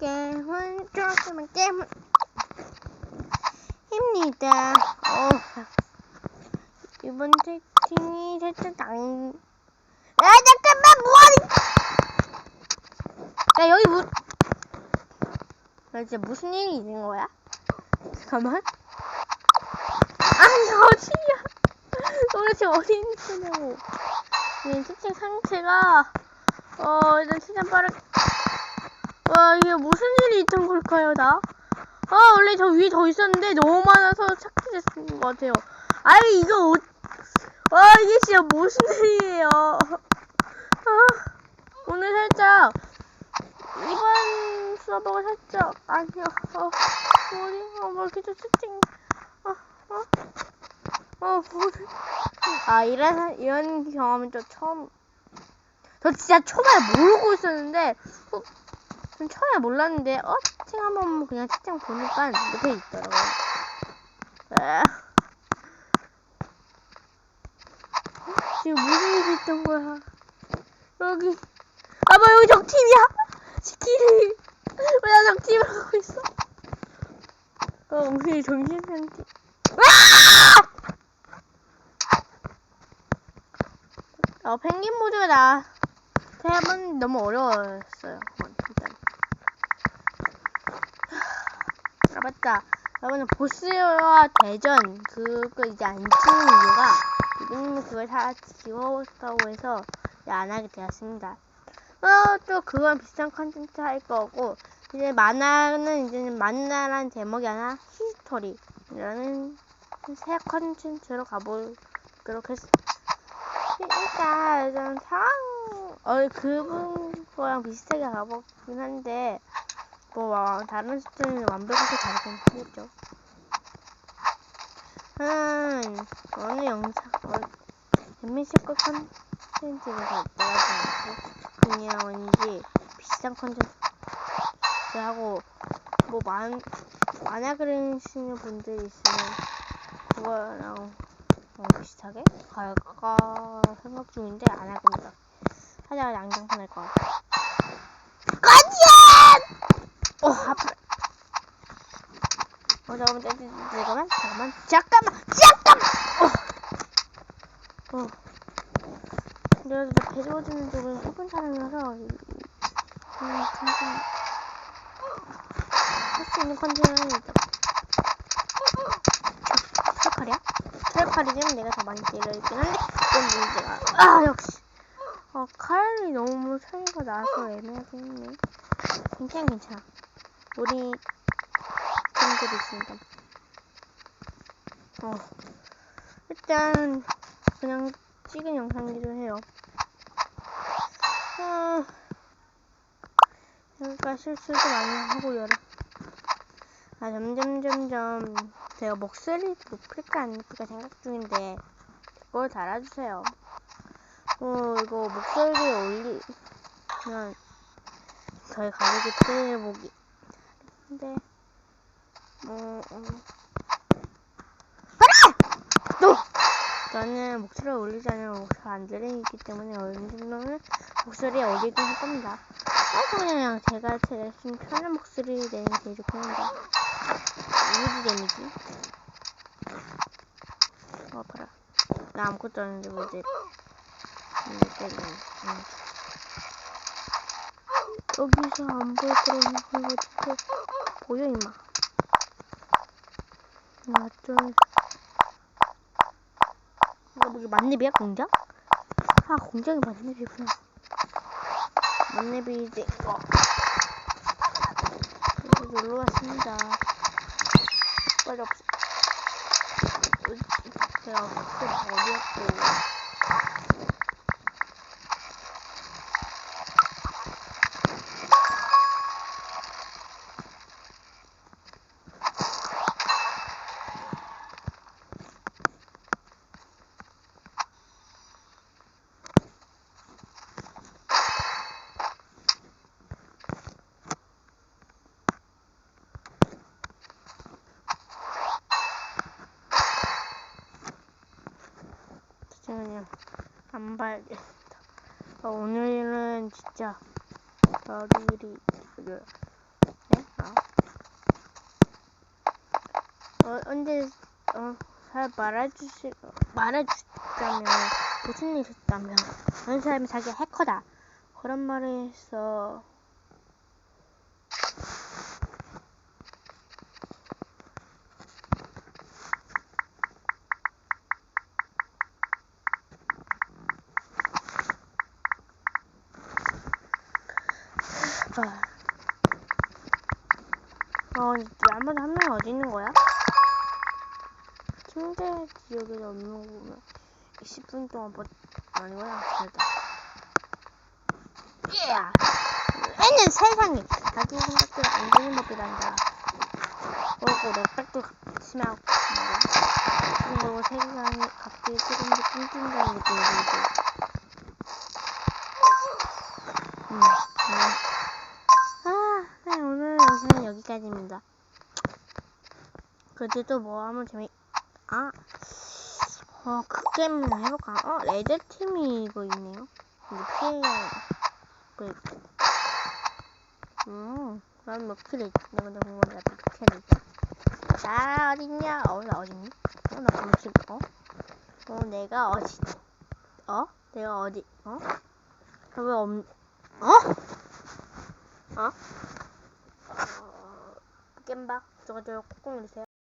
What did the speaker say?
게임은 조금만 게임은 입니다. 어, 이번 채팅이 살짝 당. 야 잠깐만 뭐하니? 야 여기 무. 야 진짜 무슨 일이 있는 거야? 잠깐만. 아니 어디야? 도대체 어디 있는 거냐고. 이 채팅 상태가 어 일단 최대한 빠르게. 와 이게 무슨 일이 있던 걸까요 나? 아 원래 저 위에 더 있었는데 너무 많아서 찾게 됐는 것 같아요. 아니 이거 어... 와 이게 진짜 무슨 일이에요? 아 오늘 살짝 이번 서버가 살짝 아니야. 어 어디 어뭐 이렇게 좀 채팅 어어어 어, 오늘 아 이런 이런 경험은 또 처음. 저 진짜 초반에 모르고 있었는데 어, 전 처음에 몰랐는데 어 채팅 한번 그냥 채팅 보니까 옆에 있더라고요. 에. 지금 무슨 일이 있던 거야? 여기 아빠 여기 적팀이야? 지키리 왜나 적팀을 하고 있어? 어 엉덩이 정신 상태. 어 펭귄 모드가 나. 세번 너무 어려웠어요. 그건 일단. 아 맞다. 여러분 보스와 대전 그거 이제 안 치는 이유가 이분님이 그걸 다 지웠다고 해서 이제 안 하게 되었습니다. 어, 또 그건 비슷한 컨텐츠 할 거고 이제 만화는 이제는 만화란 제목이 아니라 히스토리라는 새 컨텐츠로 가보도록 했습니다. 일단 좀 상황 어 그분 거랑 비슷하게 가보긴 한데 뭐 와, 다른 스토리는 완벽하게 다르긴 하겠죠. 음 어느 영상 어, 재미있을 컨텐츠를 갖다가지 않고 그냥 왠지 비슷한 컨텐츠 하고 뭐 만, 만화 그리시는 분들이 있으면 그거랑 어, 비슷하게 갈까 생각 중인데 안 할 겁니다. 하다가 양장판 할 거야. 거짓! 어, 아파. 어, 잠깐만, 잠깐만, 잠깐만, 잠깐만, 잠깐만! 어. 어. 내가 진짜 배 좋아지는 쪽은 해본 사람이라서, 음, 컨텐 할수 있는 컨텐츠는 일단, 트래칼이야? 트래칼이면 내가 더 많이 때려있긴 한데, 좀 문제가, 아, 역시. 어, 칼이 너무 차이가 나서 애매하긴 했네. 괜찮아, 괜찮아. 우리 친구들이 있으니까. 어. 일단, 그냥 찍은 영상이기도 해요. 아, 그러니까 실수도 많이 하고, 여러. 아, 점점, 점점, 제가 목소리 높일까 안 높일까 생각 중인데, 그걸 달아주세요. 어, 이거 목소리 올리면 저희 가족이 들어보기. 근데, 뭐, 어. 그래! 너! 저는 목소리를 올리지 않으면 목소리 안 들리기 때문에 정도는 목소리에 올리긴 할 겁니다. 그래서 그냥 제가 제일 편한 목소리 내는 게 좋긴 한데. 이미지 데미지. 어, 봐라. 나 아무것도 안 했는데 왜 이제. 여기서 안 보일 거라고 생각하고 보여 임마. 아, 좀. 이거 뭐 만렙이야 공장? 아 공장이 만렙이구나. 만렙이지. 어. 그래서 놀러 왔습니다. 빨리 없어. 제가 그때 어디였고. 그냥 안 봐야겠다. 어, 오늘은 진짜 열일이 드려요. 네? 어. 어, 언제, 어, 잘 말해주시, 말해주자면, 무슨 일 있었다면, 어느 사람이 자기 해커다. 그런 말을 해서, 어, 어 나머지 한 명이 어디 있는 거야? 침대 지역에 없는 거 보면 20분 동안 버 아니구나 그래도 예! 애는 세상에 자기 생각대로 안 되는 법이란다 그리고 렉백도 심하고 그리고 세상이 갑자기 조금 더 뚱뚱한 느낌이 들고 음, 음. 영상은 여기까지입니다. 그래도 뭐 하면 재미, 아, 어, 그 게임이나 해볼까? 어, 레드팀이 이거 있네요. 피해, 그 있고. 음, 그럼 몇 킬이 있지? 내가 근데 궁금한데 몇 킬이 있지? 나 어딨냐? 어, 나 어딨니? 어, 나 잠시, 어? 어, 내가 어디, 어? 내가 어디, 어? 왜 없, 어? 어? 어, 겜박 저거 저거 꾹꾹 누르세요.